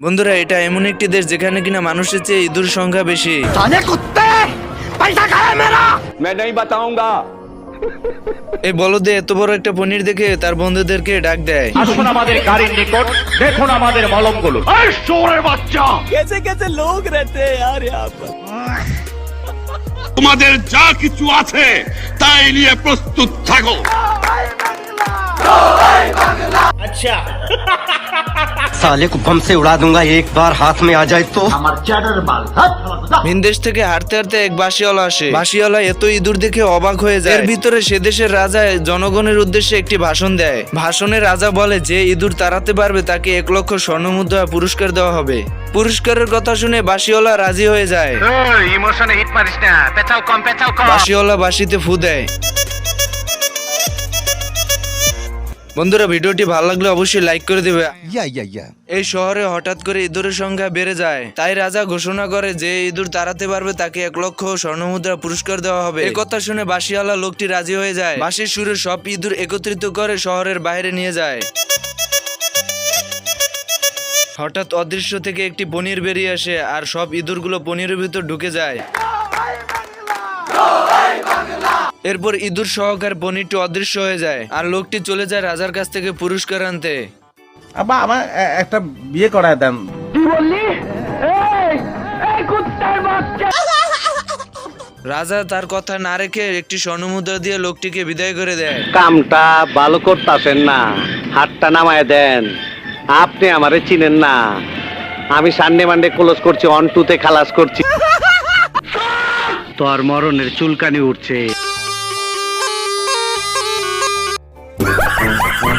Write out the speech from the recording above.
বন্ধুরা এটা এমন একটি দেশ যেখানে কিনা মানুষের চেয়ে ইঁদুর সংখ্যা বেশি। এই বলদে এত বড় একটা পনির দেখে তার বন্ধুদেরকে ডাক দেয়। আসুন আমাদের গাড়ির নিকট দেখুন আমাদের মলমগুলো। বাচ্চা! লোক রেতে তোমাদের যা কিছু আছে তাই নিয়ে প্রস্তুত থাকো। আচ্ছা साले को बम से उड़ा दूंगा एक बार हाथ में आ जाए तो ভিনদেশ থেকে হাঁটতে হাঁটতে এক বাসিওয়ালা আসে বাসিওয়ালা এত ইঁদুর দেখে অবাক হয়ে যায় এর ভিতরে সে দেশের রাজা জনগণের উদ্দেশ্যে একটি ভাষণ দেয় ভাষণে রাজা বলে যে ইঁদুর তাড়াতে পারবে তাকে এক লক্ষ স্বর্ণমুদ্রা পুরস্কার দেওয়া হবে পুরস্কারের কথা শুনে বাসিওয়ালা রাজি হয়ে যায় ইমোশনে হিট মারিস না পেঁচাও কম পেঁচাও কম বাসিওয়ালা বাসিতে ফু দেয় বন্ধুরা ভিডিওটি ভালো লাগলে অবশ্যই লাইক করে দিবে। এই শহরে হঠাৎ করে ইঁদুরের সংখ্যা বেড়ে যায়। তাই রাজা ঘোষণা করে যে ইঁদুর তাড়াতে পারবে তাকে এক লক্ষ স্বর্ণমুদ্রা পুরস্কার দেওয়া হবে। এই কথা শুনে বাসিওয়ালা লোকটি রাজি হয়ে যায়। বাঁশির সুরে সব ইঁদুর একত্রিত করে শহরের বাইরে নিয়ে যায়। হঠাৎ অদৃশ্য থেকে একটি পনির বেরিয়ে আসে আর সব ইঁদুরগুলো পনিরের ভিতর ঢুকে যায়। এরপর ইঁদুর সহকার বনিটি অদৃশ্য হয়ে যায় আর লোকটি চলে যায় রাজার কাছ থেকে পুরস্কার আনতে। আমার একটা বিয়ে করায় দেন। রাজা তার কথা না রেখে একটি স্বর্ণমুদ্রা দিয়ে লোকটিকে বিদায় করে দেয়। কামটা ভালো করতেছেন না হাতটা নামায় দেন। আপনি আমারে চিনেন না। আমি সানডে মানডে ক্লোজ করছি অন টুতে খালাস করছি। তোর মরণের চুলকানি উঠছে। Ha ha ha!